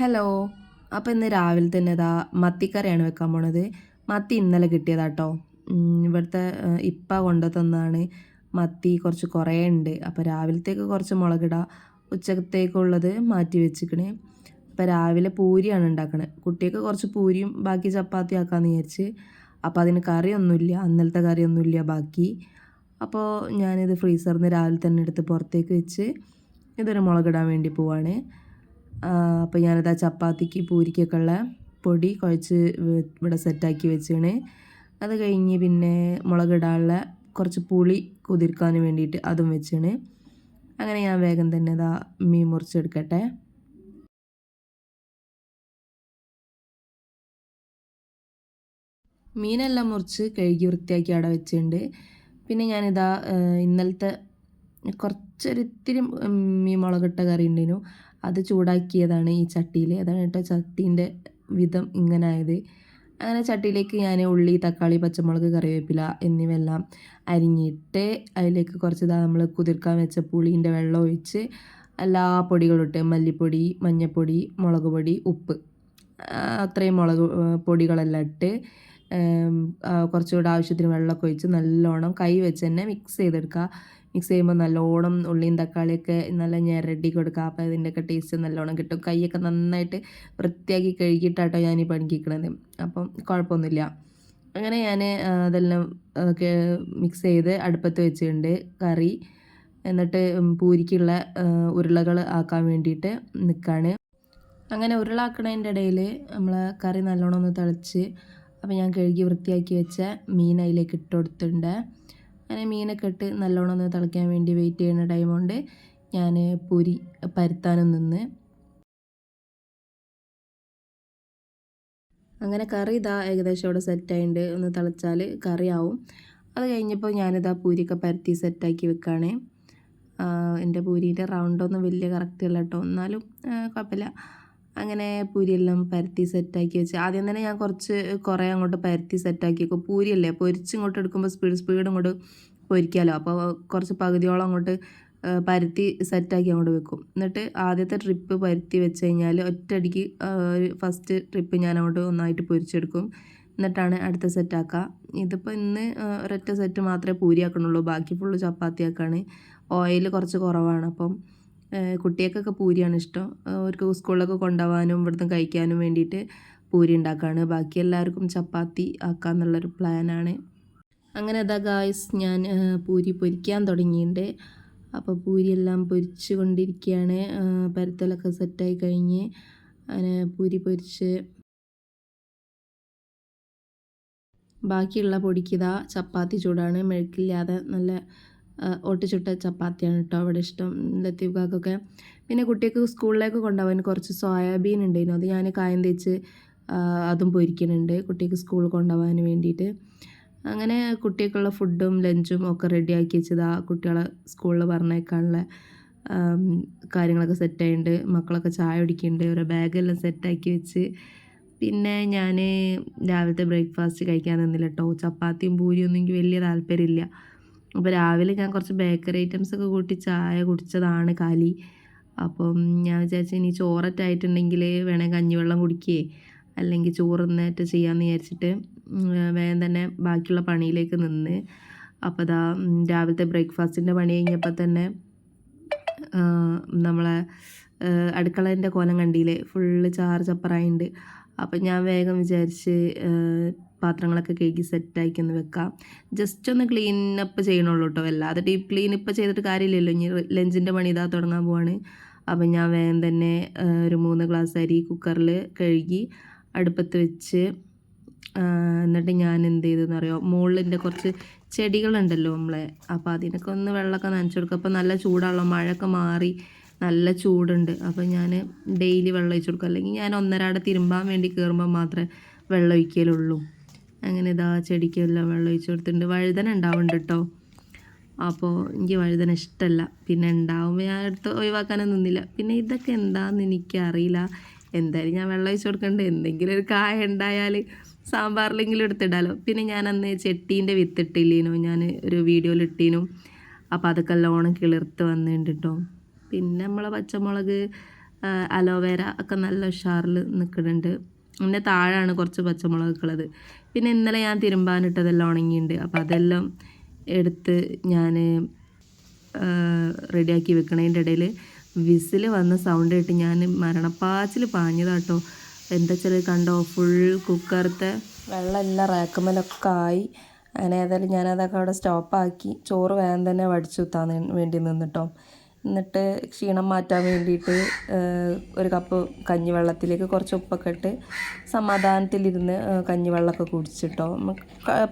Hello അപ്പോൾ ഇന്ന് രാവിലെ തന്നെ ഇതാ മത്തിക്കറിയാണ് വെക്കാൻ പോണത്. മത്തി ഇന്നലെ കിട്ടിയതാട്ടോ. ഇവിടുത്തെ ഇപ്പം ഇപ്പ കൊണ്ടു തന്നതാണ്. മത്തി കുറച്ച് കുറേ ഉണ്ട്. അപ്പോൾ രാവിലത്തേക്ക് കുറച്ച് മുളകിടുക ഉച്ചത്തേക്കുള്ളത് മാറ്റി വെച്ചിക്കണ്. അപ്പോൾ രാവിലെ പൂരിയാണ് ഉണ്ടാക്കണത് കുട്ടിയൊക്കെ കുറച്ച് പൂരിയും ബാക്കി ചപ്പാത്തി ആക്കാമെന്ന് വിചാരിച്ച്. അപ്പോൾ അതിന് കറിയൊന്നുമില്ല. അന്നലത്തെ കറിയൊന്നുമില്ല ബാക്കി. അപ്പോൾ ഞാനിത് ഫ്രീസറിൽ നിന്ന് രാവിലെ തന്നെ എടുത്ത് പുറത്തേക്ക് വെച്ച് ഇതൊരു മുളകിടാൻ വേണ്ടി പോവാണ്. അപ്പോൾ ഞാനിതാ ചപ്പാത്തിക്ക് പൂരിക്കൊക്കെ ഉള്ള പൊടി കുഴച്ച് ഇവിടെ സെറ്റാക്കി വെച്ചാണ്. അത് കഴിഞ്ഞ് പിന്നെ മുളകിടാനുള്ള കുറച്ച് പുളി കുതിർക്കാൻ വേണ്ടിയിട്ട് അതും വെച്ചാണ്. അങ്ങനെ ഞാൻ വേഗം തന്നെ ഇതാ മീൻ മുറിച്ചെടുക്കട്ടെ. മീനെല്ലാം മുറിച്ച് കഴുകി വൃത്തിയാക്കി അവിടെ വെച്ചിട്ടുണ്ട് പിന്നെ ഞാനിതാ ഇന്നലത്തെ കുറച്ചൊരിത്തിരി മീൻ മുളകിട്ട കറി ഉണ്ടായിരുന്നു അത് ചൂടാക്കിയതാണ് ഈ ചട്ടിയിൽ അതാണ് കേട്ടോ ചട്ടീന്റെ വിധം ഇങ്ങനെ ആയത് അങ്ങനെ ചട്ടിയിലേക്ക് ഞാൻ ഉള്ളി തക്കാളി പച്ചമുളക് കറിവേപ്പില എന്നിവയെല്ലാം അരിഞ്ഞിട്ട് അതിലേക്ക് കുറച്ച് നമ്മൾ കുതിർക്കാൻ വെച്ച പുളീന്റെ വെള്ളം ഒഴിച്ച് എല്ലാ പൊടികളും ഇട്ട് മല്ലിപ്പൊടി മഞ്ഞൾപ്പൊടി മുളക് പൊടി ഉപ്പ് അത്രയും മുളക് പൊടികളെല്ലാം ഇട്ട് കുറച്ചുകൂടെ ആവശ്യത്തിന് വെള്ളമൊക്കെ ഒഴിച്ച് നല്ലോണം കൈ വെച്ച് തന്നെ മിക്സ് ചെയ്തെടുക്കുക. മിക്സ് ചെയ്യുമ്പോൾ നല്ലോണം ഉള്ളിയും തക്കാളിയൊക്കെ നല്ല ഞെരടി കൊടുക്കുക അപ്പോൾ അതിന്റെയൊക്കെ ടേസ്റ്റ് നല്ലോണം കിട്ടും. കൈയൊക്കെ നന്നായിട്ട് വൃത്തിയാക്കി കഴുകിയിട്ടാട്ടോ ഞാൻ ഈ പണിക്കിക്കണത് അപ്പം കുഴപ്പമൊന്നുമില്ല. അങ്ങനെ ഞാൻ അതെല്ലാം മിക്സ് ചെയ്ത് അടുപ്പത്ത് വെച്ചിട്ടുണ്ട് കറി. എന്നിട്ട് പൂരിക്കുള്ള ഉരുളകൾ ആക്കാൻ വേണ്ടിയിട്ട് നിൽക്കുകയാണ് അങ്ങനെ ഉരുളാക്കണതിന്റെ ഇടയിൽ നമ്മൾ കറി നല്ലോണം ഒന്ന് തിളച്ച് അപ്പോൾ ഞാൻ കഴുകി വൃത്തിയാക്കി വെച്ച മീൻ അതിലേക്ക് ഇട്ട് കൊടുത്തിട്ടുണ്ട്. അങ്ങനെ മീനൊക്കെ ഇട്ട് നല്ലോണം ഒന്ന് തിളയ്ക്കാൻ വേണ്ടി വെയിറ്റ് ചെയ്യുന്ന ടൈം കൊണ്ട് ഞാൻ പൂരി പരുത്താനും നിന്ന്. അങ്ങനെ കറി ഇതാ ഏകദേശം ഇവിടെ സെറ്റായിട്ടുണ്ട് ഒന്ന് തിളച്ചാൽ കറിയാവും. അത് കഴിഞ്ഞപ്പോൾ ഞാനിതാ പൂരിയൊക്കെ പരത്തി സെറ്റാക്കി വെക്കുകയാണ് എന്റെ പൂരീന്റെ റൗണ്ടൊന്നും വലിയ കറക്റ്റ് അല്ല കേട്ടോ എന്നാലും കുഴപ്പമില്ല അങ്ങനെ പൂരിയെല്ലാം പരത്തി സെറ്റാക്കി വെച്ച്. ആദ്യം തന്നെ ഞാൻ കുറച്ച് കുറേ അങ്ങോട്ട് പരത്തി സെറ്റാക്കി വെക്കും. പൂരിയല്ലേ? പൊരിച്ച് ഇങ്ങോട്ട് എടുക്കുമ്പോൾ സ്പീഡ് സ്പീഡ് ഇങ്ങോട്ട് പൊരിക്കാമല്ലോ അപ്പോൾ കുറച്ച് പകുതിയോളം അങ്ങോട്ട് പരത്തി സെറ്റാക്കി അങ്ങോട്ട് വെക്കും. എന്നിട്ട് ആദ്യത്തെ ട്രിപ്പ് പരത്തി വെച്ച് കഴിഞ്ഞാൽ ഒറ്റയടിക്ക് ഫസ്റ്റ് ട്രിപ്പ് ഞാൻ അങ്ങോട്ട് ഒന്നായിട്ട് പൊരിച്ചെടുക്കും. എന്നിട്ടാണ് അടുത്ത സെറ്റാക്കുക ഇതിപ്പോൾ ഇന്ന് ഒരൊറ്റ സെറ്റ് മാത്രമേ പൂരിയാക്കണുള്ളൂ. ബാക്കി ഫുള്ള് ചപ്പാത്തിയാക്കാണ്. ഓയിൽ കുറച്ച് കുറവാണ് അപ്പം കുട്ടികൾക്കൊക്കെ പൂരിയാണ് ഇഷ്ടം. അവർക്ക് സ്കൂളിലൊക്കെ കൊണ്ടുപോകാനും ഇവിടുന്ന് കഴിക്കാനും വേണ്ടിയിട്ട് പൂരി ഉണ്ടാക്കുകയാണ് ബാക്കി എല്ലാവർക്കും ചപ്പാത്തി ആക്കാന്നുള്ളൊരു പ്ലാനാണ്. അങ്ങനെ അതാ ഗായ്സ് ഞാൻ പൂരി പൊരിക്കാൻ തുടങ്ങിയിട്ടുണ്ട്. അപ്പോൾ പൂരിയെല്ലാം പൊരിച്ച് കൊണ്ടിരിക്കുകയാണ്. പരത്തലൊക്കെ സെറ്റായി കഴിഞ്ഞ് അങ്ങനെ പൂരി പൊരിച്ച് ബാക്കിയുള്ള പൊടിക്കിതാ ചപ്പാത്തി ചൂടാണ്. മെഴുക്കില്ലാതെ നല്ല ഒട്ടിച്ചുട്ട ചപ്പാത്തിയാണ് കേട്ടോ അവിടെ ഇഷ്ടം ലത്തീഫ്ക്കാക്കൊക്കെ പിന്നെ കുട്ടിക്ക് സ്കൂളിലേക്ക് കൊണ്ടുപോകാൻ കുറച്ച് സോയാബീൻ ഉണ്ടായിരുന്നു. അത് ഞാൻ കായം തേച്ച് അതും പൊരിക്കുന്നുണ്ട് കുട്ടിക്ക് സ്കൂളിൽ കൊണ്ടുപോകാൻ വേണ്ടിയിട്ട്. അങ്ങനെ കുട്ടികൾക്കുള്ള ഫുഡും ലഞ്ചും ഒക്കെ റെഡി റെഡിയാക്കി വെച്ചതാ. കുട്ടികളെ സ്കൂളിൽ പറഞ്ഞേക്കാനുള്ള കാര്യങ്ങളൊക്കെ സെറ്റായിട്ടുണ്ട് മക്കളൊക്കെ ചായ കുടിക്കുന്നുണ്ട്. ഓരോ ബാഗെല്ലാം സെറ്റാക്കി വെച്ച്. പിന്നെ ഞാൻ രാവിലത്തെ ബ്രേക്ക്ഫാസ്റ്റ് കഴിക്കാൻ നിന്നില്ല കേട്ടോ. ചപ്പാത്തിയും പൂരിയൊന്നും എനിക്ക് വലിയ താല്പര്യമില്ല. അപ്പോൾ രാവിലെ ഞാൻ കുറച്ച് ബേക്കറി ഐറ്റംസ് ഒക്കെ കൂട്ടി ചായ കുടിച്ചതാണ് കാലി. അപ്പം ഞാൻ വിചാരിച്ചു ഇനി ചോററ്റായിട്ടുണ്ടെങ്കിൽ വേണമെങ്കിൽ കഞ്ഞിവെള്ളം കുടിക്കുകയെ അല്ലെങ്കിൽ ചോറ് തിന്നേറ്റ് ചെയ്യാമെന്ന് വിചാരിച്ചിട്ട് വേഗം തന്നെ ബാക്കിയുള്ള പണിയിലേക്ക് നിന്ന്. അപ്പോൾ അതാ രാവിലത്തെ ബ്രേക്ക്ഫാസ്റ്റിന്റെ പണി കഴിഞ്ഞപ്പോൾ തന്നെ നമ്മളെ അടുക്കളേന്റെ കോലം കണ്ടില്ലേ? ഫുള്ള് ചാറ് ചപ്പറായിണ്ട്. അപ്പം ഞാൻ വേഗം വിചാരിച്ച് പാത്രങ്ങളൊക്കെ കഴുകി സെറ്റാക്കി ഒന്ന് വെക്കാം. ജസ്റ്റ് ഒന്ന് ക്ലീൻ അപ്പ് ചെയ്യണുള്ളൂ കേട്ടോ വല്ലാതെ ഡീപ്പ് ക്ലീൻ ഇപ്പം ചെയ്തിട്ട് കാര്യമില്ലല്ലോ. ഇനി ലഞ്ചിന്റെ പണി ഇതാ തുടങ്ങാൻ പോവാണ്. അപ്പം ഞാൻ വേഗം തന്നെ ഒരു മൂന്ന് ഗ്ലാസ് അരി കുക്കറിൽ കഴുകി അടുപ്പത്ത് വെച്ച് എന്നിട്ട് ഞാൻ എന്ത് ചെയ്തെന്ന് അറിയാം മുകളിലിന്റെ കുറച്ച് ചെടികളുണ്ടല്ലോ നമ്മളെ. അപ്പോൾ അതിനൊക്കെ ഒന്ന് വെള്ളമൊക്കെ നനച്ചു കൊടുക്കും. അപ്പോൾ നല്ല ചൂടാണല്ലോ. മഴയൊക്കെ മാറി നല്ല ചൂടുണ്ട്. അപ്പോൾ ഞാൻ ഡെയിലി വെള്ളം ഒഴിച്ചു കൊടുക്കും. അല്ലെങ്കിൽ ഞാൻ ഒന്നരാടെ തിരുമ്പാൻ വേണ്ടി കയറുമ്പോൾ മാത്രമേ വെള്ളം ഒഴിക്കലുള്ളൂ. അങ്ങനെ ഇതാ ചെടിക്കെല്ലാം വെള്ളം ഒഴിച്ചു കൊടുത്തിട്ടുണ്ട്. വഴുതന ഉണ്ടാവുന്നുണ്ട് കേട്ടോ. അപ്പോൾ എനിക്ക് വഴുതന ഇഷ്ടമല്ല പിന്നെ ഉണ്ടാവുമ്പോൾ ഞാൻ എടുത്ത് ഒഴിവാക്കാനൊന്നും നിന്നില്ല. പിന്നെ ഇതൊക്കെ എന്താണെന്ന് എനിക്കറിയില്ല. എന്തായാലും ഞാൻ വെള്ളം ഒഴിച്ചു കൊടുക്കണ്ടേ. എന്തെങ്കിലും ഒരു കായ ഉണ്ടായാൽ സാമ്പാറിലെങ്കിലും എടുത്തിടാലോ. പിന്നെ ഞാൻ അന്ന് ചെട്ടീന്റെ വിത്തിട്ടില്ലേനു. ഞാൻ ഒരു വീഡിയോയിൽ ഇട്ടീനു. അപ്പോൾ അതൊക്കെ ലോണം കിളിർത്ത് വന്നിട്ടുണ്ട് കേട്ടോ. പിന്നെ നമ്മളെ പച്ചമുളക് അലോവേര ഒക്കെ നല്ല ഉഷാറിൽ നിൽക്കുന്നുണ്ട്. പിന്നെ താഴെയാണ് കുറച്ച് പച്ചമുളക് ഉള്ളത്. പിന്നെ ഇന്നലെ ഞാൻ തിരുമ്പാനിട്ടതെല്ലാം ഉണങ്ങിയിട്ടുണ്ട് അപ്പോൾ അതെല്ലാം എടുത്ത് ഞാൻ റെഡിയാക്കി വെക്കണതിന്റെ ഇടയിൽ വിസിൽ വന്ന സൗണ്ട് കേട്ട് ഞാൻ മരണപ്പാച്ചിൽ പാഞ്ഞതാട്ടോ. എന്താ വെച്ചാൽ കണ്ടോ? ഫുൾ കുക്കറത്തെ വെള്ളമെല്ലാം റാക്കുമലൊക്കെ ആയി. അങ്ങനെ ഏതായാലും ഞാനതൊക്കെ അവിടെ സ്റ്റോപ്പാക്കി. ചോറ് വേഗം തന്നെ വടിച്ചു കുത്താൻ വേണ്ടി നിന്നിട്ടോ. എന്നിട്ട് ക്ഷീണം മാറ്റാൻ വേണ്ടിയിട്ട് ഒരു കപ്പ് കഞ്ഞിവെള്ളത്തിലേക്ക് കുറച്ച് ഉപ്പൊക്കെ ഇട്ട് സമാധാനത്തിലിരുന്ന് കഞ്ഞിവെള്ളമൊക്കെ കുടിച്ചിട്ടോ.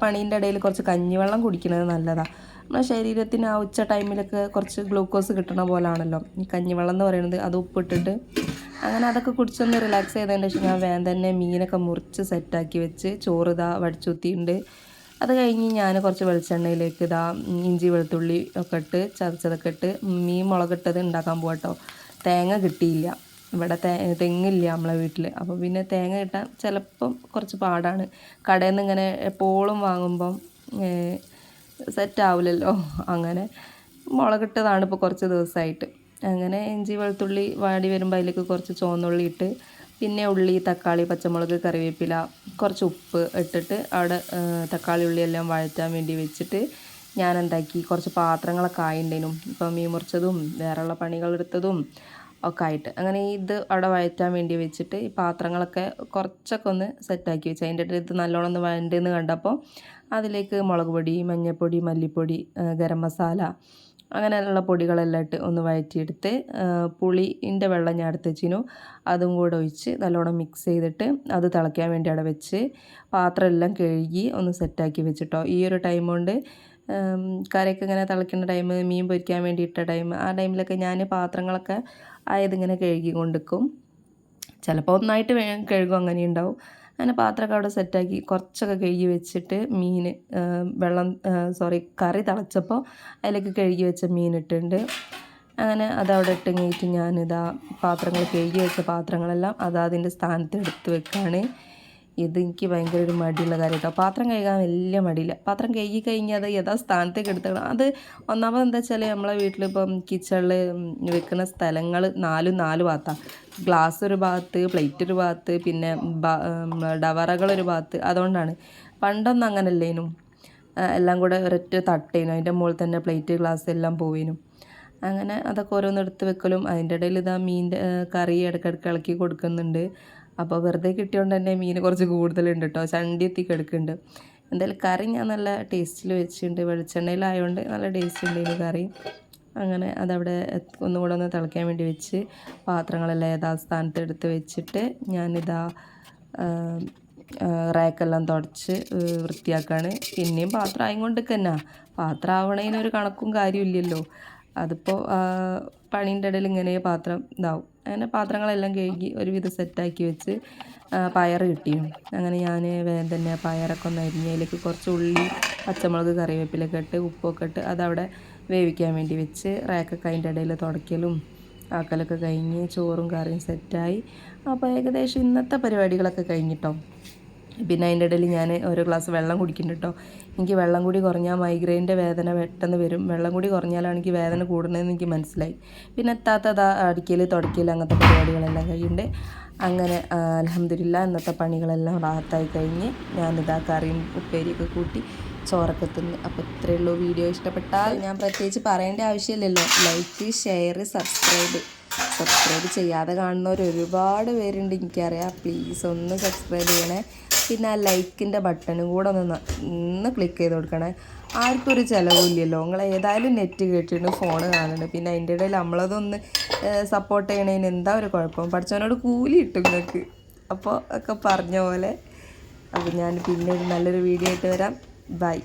പണീന്റെ ഇടയിൽ കുറച്ച് കഞ്ഞിവെള്ളം കുടിക്കുന്നത് നല്ലതാണ് നമ്മുടെ ശരീരത്തിന് ആ ഉച്ച ടൈമിലൊക്കെ കുറച്ച് ഗ്ലൂക്കോസ് കിട്ടണ പോലാണല്ലോ. ഈ കഞ്ഞിവെള്ളം എന്ന് പറയുന്നത് അത് ഉപ്പിട്ടിട്ട് അങ്ങനെ അതൊക്കെ കുടിച്ചൊന്ന് റിലാക്സ് ചെയ്തതിന് ശേഷം ഞാൻ വേഗം തന്നെ മീനൊക്കെ മുറിച്ച് സെറ്റാക്കി വെച്ച് ചോറ് ഇതാ വടിച്ചുത്തിയുണ്ട്. അത് കഴിഞ്ഞ് ഞാൻ കുറച്ച് വെളിച്ചെണ്ണയിലേക്ക് ഇതാ ഇഞ്ചി വെളുത്തുള്ളി ഒക്കെ ഇട്ട് ചതച്ചതൊക്കെ ഇട്ട് മീൻ മുളകിട്ടത് ഉണ്ടാക്കാൻ പോകട്ടോ തേങ്ങ കിട്ടിയില്ല. ഇവിടെ തേ തെങ്ങില്ല നമ്മളെ വീട്ടിൽ അപ്പോൾ പിന്നെ തേങ്ങ കിട്ടാൻ ചിലപ്പം കുറച്ച് പാടാണ്. കടയിൽ നിന്ന് ഇങ്ങനെ എപ്പോഴും വാങ്ങുമ്പം സെറ്റ് ആവില്ലല്ലോ അങ്ങനെ മുളകിട്ടതാണ് ഇപ്പോൾ കുറച്ച് ദിവസമായിട്ട് അങ്ങനെ ഇഞ്ചി വെളുത്തുള്ളി വാടി വരുമ്പോൾ അതിലേക്ക് കുറച്ച് ചുവന്നുള്ളി ഇട്ട് പിന്നെ ഉള്ളി തക്കാളി പച്ചമുളക് കറിവേപ്പില കുറച്ച് ഉപ്പ് ഇട്ടിട്ട് അവിടെ തക്കാളി ഉള്ളി എല്ലാം വഴറ്റാൻ വേണ്ടി വെച്ചിട്ട് ഞാൻ എന്താക്കി കുറച്ച് പാത്രങ്ങളൊക്കെ ആയിണ്ടേനും. ഇപ്പം മീൻ മുറിച്ചതും വേറെയുള്ള പണികളെടുത്തതും ഒക്കെ ആയിട്ട്. അങ്ങനെ ഇത് അവിടെ വഴറ്റാൻ വേണ്ടി വെച്ചിട്ട് ഈ പാത്രങ്ങളൊക്കെ കുറച്ചൊക്കെ ഒന്ന് സെറ്റാക്കി വെച്ചു. അതിന്റെ ഇത് നല്ലോണം ഒന്ന് വഴണ്ടെന്ന് കണ്ടപ്പോൾ അതിലേക്ക് മുളക് പൊടി മഞ്ഞൾപ്പൊടി മല്ലിപ്പൊടി ഗരം മസാല അങ്ങനെയുള്ള പൊടികളെല്ലാം ഇട്ട് ഒന്ന് വഴറ്റിയെടുത്ത് പുളിന്റെ വെള്ളം ഞാൻ എടുത്ത് അതും കൂടെ ഒഴിച്ച് നല്ലോണം മിക്സ് ചെയ്തിട്ട് അത് തിളയ്ക്കാൻ വേണ്ടി അവിടെ വെച്ച് പാത്രം എല്ലാം കഴുകി ഒന്ന് സെറ്റാക്കി വെച്ചിട്ടോ. ഈ ഒരു ടൈം കൊണ്ട് കറിയൊക്കെ ഇങ്ങനെ തിളയ്ക്കുന്ന ടൈം മീൻ പൊരിക്കാൻ വേണ്ടി ഇട്ട ടൈം ആ ടൈമിലൊക്കെ ഞാൻ പാത്രങ്ങളൊക്കെ ആയതിങ്ങനെ കഴുകി കൊണ്ടിരിക്കും ചിലപ്പോൾ ഒന്നായിട്ട് കഴുകും അങ്ങനെ ഉണ്ടാവും. അങ്ങനെ പാത്രമൊക്കെ അവിടെ സെറ്റാക്കി കുറച്ചൊക്കെ കഴുകി വെച്ചിട്ട് മീൻ വെള്ളം സോറി കറി തിളച്ചപ്പോൾ അതിലേക്ക് കഴുകി വെച്ച മീൻ ഇട്ടിട്ടുണ്ട്. അങ്ങനെ അതവിടെ ഇട്ട് കഴിഞ്ഞിട്ട് ഞാനിതാ പാത്രങ്ങൾ കഴുകി വെച്ച പാത്രങ്ങളെല്ലാം അത് അതിന്റെ സ്ഥാനത്ത് എടുത്ത് വെക്കുകയാണ് ഇത് എനിക്ക് ഭയങ്കര ഒരു മടിയുള്ള കാര്യം കേട്ടോ. പാത്രം കഴുകാൻ വലിയ മടിയില്ല. പാത്രം കഴുകി കഴിഞ്ഞാൽ അത് യഥാ സ്ഥാനത്തേക്ക് എടുത്തണം. അത് ഒന്നാമത് എന്താ വെച്ചാൽ നമ്മളെ വീട്ടിലിപ്പം കിച്ചണിൽ വെക്കുന്ന സ്ഥലങ്ങൾ നാലും നാല് ഭാഗത്താണ് ഗ്ലാസ് ഒരു ഭാഗത്ത് പ്ലേറ്റ് ഒരു ഭാഗത്ത് പിന്നെ ഡവറകൾ ഒരു ഭാഗത്ത് അതുകൊണ്ടാണ്. പണ്ടൊന്നും അങ്ങനല്ലേനും. എല്ലാം കൂടെ ഒരൊറ്റ തട്ടേനും. അതിന്റെ മുകളിൽ തന്നെ പ്ലേറ്റ് ഗ്ലാസ് എല്ലാം പോവേനും. അങ്ങനെ അതൊക്കെ ഓരോന്ന് എടുത്ത് വെക്കലും. അതിന്റെ ഇടയിൽ ഇതാ മീന്റെ കറി ഇടയ്ക്കിടയ്ക്ക് ഇളക്കി കൊടുക്കുന്നുണ്ട്. അപ്പോൾ വെറുതെ കിട്ടിയോണ്ട് തന്നെ മീൻ കുറച്ച് കൂടുതലുണ്ട് കേട്ടോ. ചണ്ടി എത്തി കിടക്കുന്നുണ്ട്. എന്തായാലും കറി ഞാൻ നല്ല ടേസ്റ്റിൽ വെച്ചിട്ടുണ്ട്. വെളിച്ചെണ്ണയിലായതുകൊണ്ട് നല്ല ടേസ്റ്റ് ഉണ്ട് ഇതിന് കറി. അങ്ങനെ അതവിടെ ഒന്നുകൂടെ ഒന്ന് തിളയ്ക്കാൻ വേണ്ടി വെച്ച് പാത്രങ്ങളെല്ലാം യഥാസ്ഥാനത്ത് എടുത്ത് വെച്ചിട്ട് ഞാനിതാ റാക്കെല്ലാം തുടച്ച് വൃത്തിയാക്കാണ്. പിന്നെയും പാത്രം ആയതുകൊണ്ട് തന്നെ. പാത്രം ആവണേനൊരു കണക്കും കാര്യമില്ലല്ലോ അതിപ്പോൾ പണീന്റെ ഇടയിൽ ഇങ്ങനെ പാത്രം ഇതാവും. അങ്ങനെ പാത്രങ്ങളെല്ലാം കഴുകി ഒരുവിധം സെറ്റാക്കി വെച്ച് പയർ കിട്ടിയും അങ്ങനെ ഞാൻ വേഗം തന്നെ പയറൊക്കെ ഒന്ന് അരിഞ്ഞതിലേക്ക് കുറച്ച് ഉള്ളി പച്ചമുളക് കറിവേപ്പിലൊക്കെ ഇട്ട് ഉപ്പൊക്കെ ഇട്ട് അതവിടെ വേവിക്കാൻ വേണ്ടി വെച്ച് റാക്കൊക്കെ അതിന്റെ ഇടയിൽ തുടയ്ക്കലും ആക്കലൊക്കെ കഴിഞ്ഞ് ചോറും കറിയും സെറ്റായി. അപ്പോൾ ഏകദേശം ഇന്നത്തെ പരിപാടികളൊക്കെ കഴിഞ്ഞിട്ടോ. പിന്നെ അതിന്റെ ഇടയിൽ ഞാൻ ഓരോ ഗ്ലാസ് വെള്ളം കുടിക്കുന്നുണ്ട് കേട്ടോ. എനിക്ക് വെള്ളം കൂടി കുറഞ്ഞാൽ മൈഗ്രെയിന്റെ വേദന പെട്ടെന്ന് വരും. വെള്ളം കൂടി കുറഞ്ഞാലാണ് എനിക്ക് വേദന കൂടുന്നതെന്ന് എനിക്ക് മനസ്സിലായി. പിന്നെ എത്താത്തത് അടിക്കൽ തുടയ്ക്കൽ അങ്ങനത്തെ പരിപാടികളെല്ലാം കഴിയുന്നുണ്ട്. അങ്ങനെ അലഹമില്ല ഇന്നത്തെ പണികളെല്ലാം റാത്തായി കഴിഞ്ഞ് ഞാനിതാ കറിയും ഉപ്പേരിയൊക്കെ കൂട്ടി ചോറൊക്കെ തിന്ന്. അപ്പോൾ ഇത്രയേ ഉള്ളൂ വീഡിയോ ഇഷ്ടപ്പെട്ടാൽ ഞാൻ പ്രത്യേകിച്ച് പറയേണ്ട ആവശ്യമില്ലല്ലോ. ലൈക്ക് ഷെയർ സബ്സ്ക്രൈബ് സബ്സ്ക്രൈബ് ചെയ്യാതെ കാണുന്നവർ ഒരുപാട് പേരുണ്ട് എനിക്കറിയാം. പ്ലീസ് ഒന്ന് സബ്സ്ക്രൈബ് ചെയ്യണേ. പിന്നെ ആ ലൈക്കിന്റെ ബട്ടണും കൂടെ ഒന്ന് ഒന്ന് ക്ലിക്ക് ചെയ്ത് കൊടുക്കണേ. ആർക്കും ഒരു ചിലവില്ലല്ലോ നിങ്ങൾ ഏതായാലും നെറ്റ് കേട്ടിട്ട് ഫോൺ കാണുന്നുണ്ട്. പിന്നെ അതിന്റെ ഇടയിൽ നമ്മളതൊന്ന് സപ്പോർട്ട് ചെയ്യണതിന് എന്താ ഒരു കുഴപ്പം? പഠിച്ചവനോട് കൂലി കിട്ടും നിങ്ങൾക്ക് അപ്പോൾ ഒക്കെ പറഞ്ഞ പോലെ. അപ്പോൾ ഞാൻ പിന്നെ ഒരു നല്ലൊരു വീഡിയോ ആയിട്ട് വരാം. Bye.